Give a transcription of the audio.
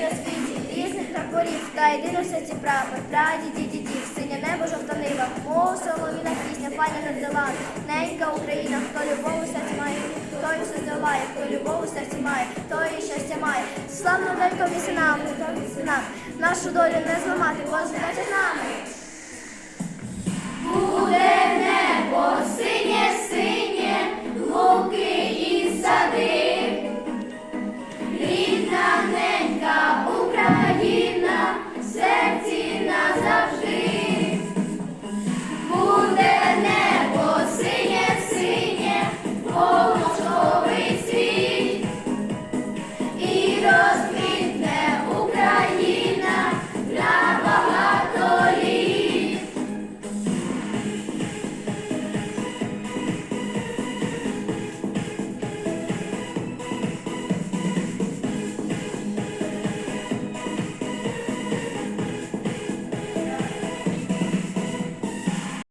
на світі, різних прапорів, та єдиний в серці прапор, прадіді, дідів, синя небо, жовта нива, О, соломіна пісня, пані надзела, ненька Україна, хто любов у серці має, хто все создаває, хто любов у серці має, хто її щастя має. Славно донькові синам, синам, нашу долю не зламати, Боже, наче з нами.